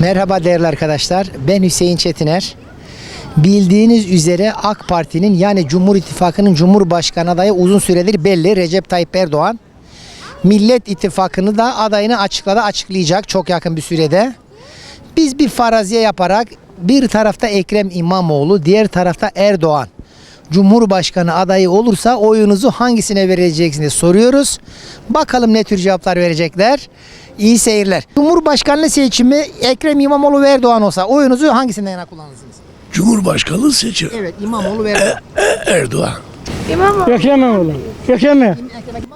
Merhaba değerli arkadaşlar. Ben Hüseyin Çetiner. Bildiğiniz üzere AK Parti'nin yani Cumhur İttifakı'nın Cumhurbaşkanı adayı uzun süredir belli Recep Tayyip Erdoğan. Millet İttifakı'nı da adayını açıkladı, açıklayacak çok yakın bir sürede. Biz bir faraziye yaparak bir tarafta Ekrem İmamoğlu, diğer tarafta Erdoğan. Cumhurbaşkanı adayı olursa oyunuzu hangisine vereceksiniz soruyoruz. Bakalım ne tür cevaplar verecekler. İyi seyirler. Cumhurbaşkanlığı seçimi Ekrem İmamoğlu ve Erdoğan olsa oyunuzu hangisinden yana kullanırsınız? Cumhurbaşkanlığı seçim. Evet İmamoğlu ve Erdoğan. Erdoğan. Ekrem Ekrem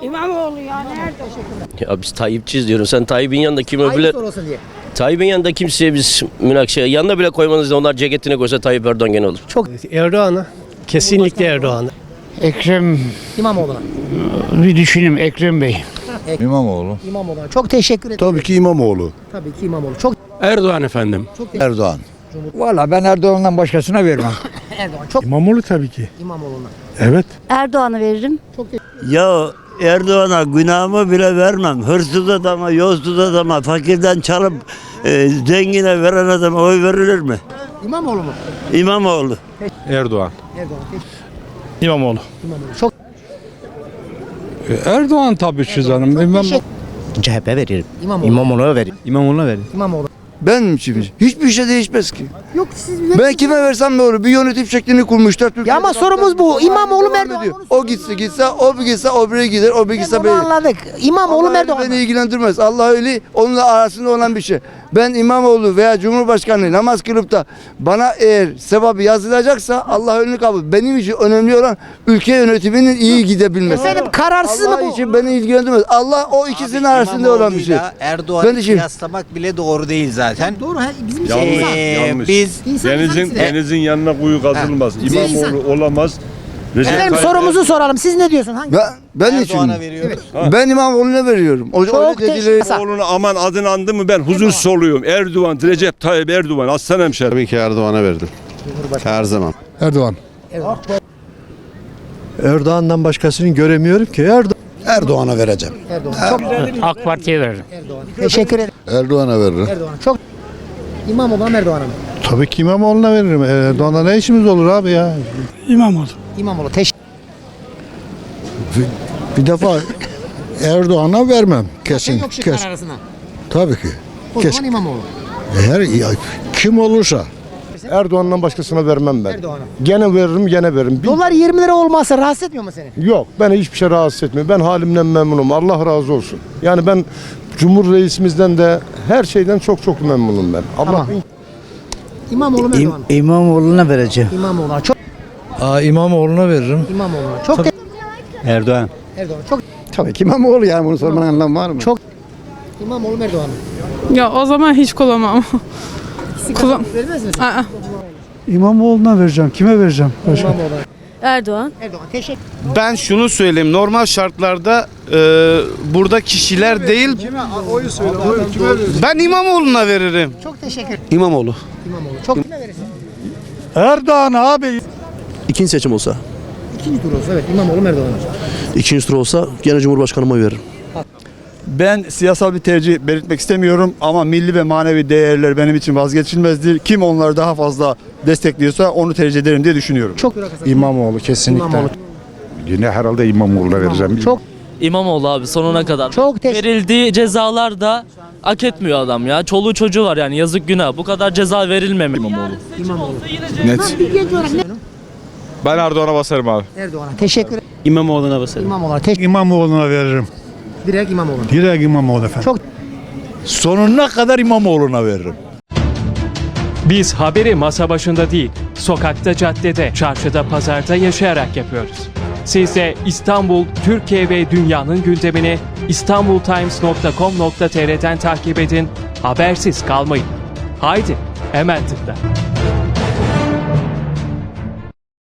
İmamoğlu ya nerede? Ya biz Tayyipçiyiz diyorum. Sen Tayyip'in yanında kim Aynı öbürler... soru olsun diye. Tayyip'in yanında kimseye biz münakşa yanına bile koymanız da onlar ceketine koysa Tayyip Erdoğan gene olur. Çok Erdoğan'a. Kesinlikle Erdoğan'a. Ekrem İmamoğlu'na. bir düşüneyim Ekrem Bey. İmamoğlu. İmamoğlu'na. Çok teşekkür ederim. Tabii ki İmamoğlu. Tabii ki İmamoğlu. Çok Erdoğan efendim. Erdoğan. Valla ben Erdoğan'dan başkasına vermem. Erdoğan. Çok İmamoğlu tabii ki. İmamoğlu'na. Evet. Erdoğan'ı veririm. Ya Erdoğan'a günahımı bile vermem. Hırsız adama, yolsuz adama, fakirden çalıp e, zengine veren adama oy verilir mi? İmamoğlu mu? İmamoğlu. Erdoğan. Erdoğan. Teşekkür İmamoğlu. İmamoğlu. Çok Erdoğan tabii ki canım. İmam... CHP veririm. İmamoğlu. İmamoğlu'na veririm. İmamoğlu'na verin. İmamoğlu. Ben için hiçbir şey değişmez ki. Yok siz Ben kime versem olur? Bir yönetim şeklini kurmuşlar. Türkiye'de Ya ama sorumuz bu. İmamoğlu Devam Erdoğan ediyor. O gitse gitse, o bir gitse, o biri gider, o bir gitse Onu biri. anladık. İmamoğlu Allah Erdoğan beni ilgilendirmez. Allah öyle onunla arasında olan bir şey. Ben İmamoğlu veya Cumhurbaşkanlığı namaz kılıp da bana eğer sevabı yazılacaksa Allah önünü kabul. Benim için önemli olan ülke yönetiminin iyi gidebilmesi. Efendim kararsız mı Allah bu? için beni ilgilendirmez. Allah o ikisinin arasında olan bir şey. Erdoğan'ı Ben de şimdi- kıyaslamak bile doğru değil zaten. Doğru. he, Bizim için Yanlış. insan. Ee, biz İnsan Denizin denizin yanına kuyu kazılmaz. İmamoğlu olamaz. Recep Efendim Tayyip sorumuzu soralım. Siz ne diyorsun? Hangi? Ben, ben için. Erdoğan'a veriyoruz. Ben İmamoğlu'na veriyorum. O, Çok öyle dediler. teşekkür- aman adını andı mı ben huzursuz oluyorum. Erdoğan, Recep Tayyip Erdoğan. Aslan hemşerim. Tabii ki Erdoğan'a verdim. Her zaman. Erdoğan. Erdoğan. Erdoğan'dan başkasını göremiyorum ki. Erdoğan. Erdoğan'a vereceğim. AK Parti'ye veririm. Erdoğan. Teşekkür ederim. Erdoğan'a veririm. Erdoğan. Çok İmamoğlu mu Erdoğan'a mı? Tabii ki İmamoğlu'na veririm. Erdoğan'a ne işimiz olur abi ya? İmamoğlu. İmamoğlu. Teşekkür Bir defa Erdoğan'a vermem kesin. Yok şıklar arasına. Tabii ki. O Kesin. zaman İmamoğlu. Her kim olursa. Erdoğan'dan başkasına vermem ben. Erdoğan'a. Gene veririm, gene veririm. Bir- Dolar 20 lira olmazsa rahatsız etmiyor mu seni? Yok, beni hiçbir şey rahatsız etmiyor. Ben halimden memnunum. Allah razı olsun. Yani ben Cumhur Reisimizden de her şeyden çok çok memnunum ben. Allah Tamam. İmamoğlu mu Erdoğan? İmamoğlu'na vereceğim. İmamoğlu'na. Çok Aa, İmamoğlu'na veririm. İmamoğlu'na. Çok te- Erdoğan. Erdoğan. Çok Tabii ki İmamoğlu yani bunu sormanın anlamı var mı? Çok- İmamoğlu mu Erdoğan? Ya o zaman hiç kullanmam. Kullan. Vermez misin? Aa, İmamoğlu'na vereceğim. Kime vereceğim? Başka. İmamoğlu. Erdoğan. Erdoğan. Teşekkür Ben şunu söyleyeyim. Normal şartlarda e, burada kişiler değil. Ben İmamoğlu'na veririm. Çok teşekkür İmamoğlu. İmamoğlu. Çok kime verirsin? Erdoğan abi. İkinci seçim olsa, İkinci tur olsa evet İmamoğlu Erdoğan ikinci tur olsa gene Cumhurbaşkanıma veririm. Ben siyasal bir tercih belirtmek istemiyorum ama milli ve manevi değerler benim için vazgeçilmezdir. Kim onları daha fazla destekliyorsa onu tercih ederim diye düşünüyorum. Çok İmamoğlu kesinlikle. İmamoğlu. Yine herhalde İmamoğlu'na vereceğim. Çok İmamoğlu abi sonuna kadar. çok teşekkür Verildiği cezalar da hak etmiyor adam ya. Çoluğu çocuğu var yani yazık günah. Bu kadar ceza verilmemeli. İmamoğlu. İmamoğlu. Net. Ben Erdoğan'a basarım abi. Erdoğan'a. Teşekkür ederim. İmamoğlu'na basarım. İmamoğlu'na. Teşekkür İmamoğlu'na veririm. Direkt İmamoğlu'na. Direkt İmamoğlu efendim. Çok Sonuna kadar İmamoğlu'na veririm. Biz haberi masa başında değil, sokakta, caddede, çarşıda, pazarda yaşayarak yapıyoruz. Siz de İstanbul, Türkiye ve dünyanın gündemini istanbultimes.com.tr'den takip edin, habersiz kalmayın. Haydi, hemen tıkla.